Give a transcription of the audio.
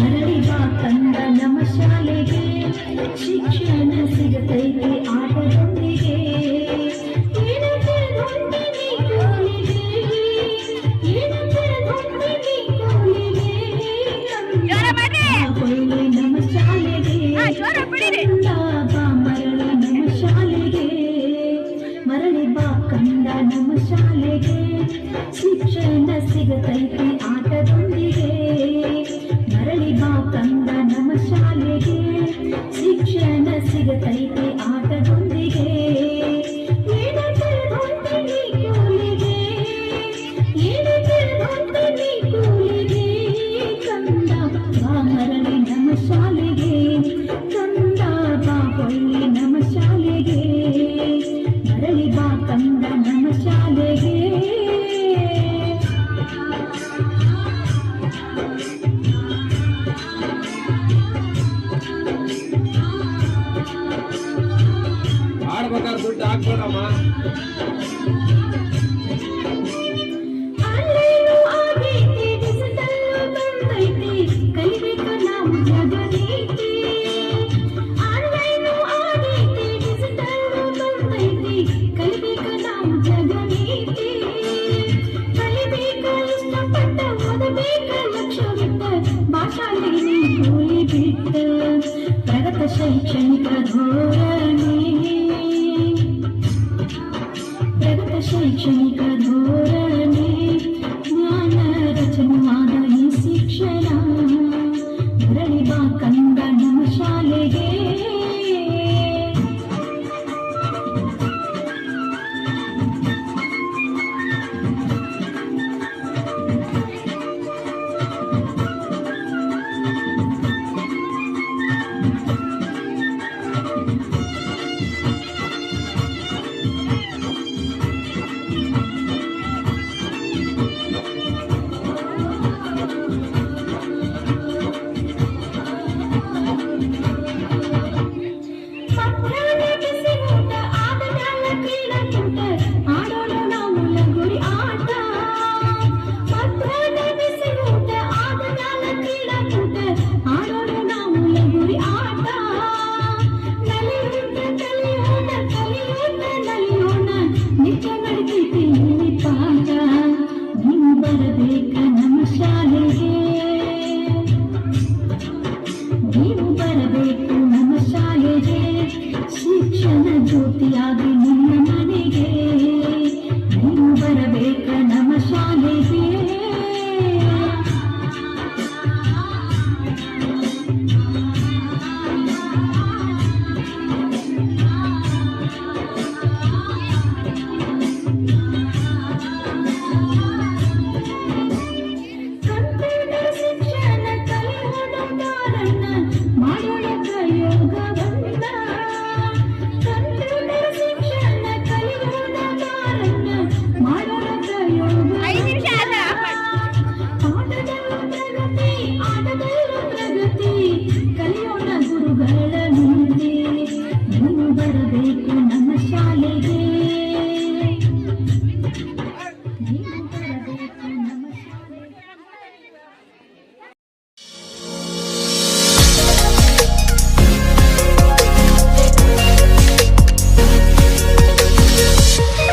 ಮರಳಿ ಬಾ ತಂದ ಶಿಕ್ಷಣ ಸಿಗತೈತೆ ಆಟದೊಂದಿಗೆ. ನಮ್ಮ ಶಾಲೆಗೆ ಮರಳಿ ನಮ್ಮ ಶಾಲೆಗೆ ಮರಳಿ ಬಾ ಕಂದ ಶಾಲೆಗೆ ಶಿಕ್ಷಣ ಸಿಗತೈತೆ de అమ్మగారు దుడ్డు ఆగకూడమ్మా ಮಾತಾಡಿ ಪ್ರಗತ ಶೈಕ್ಷಣಿಕ ಧೋರ шумчим-то двор. ज्योति आगे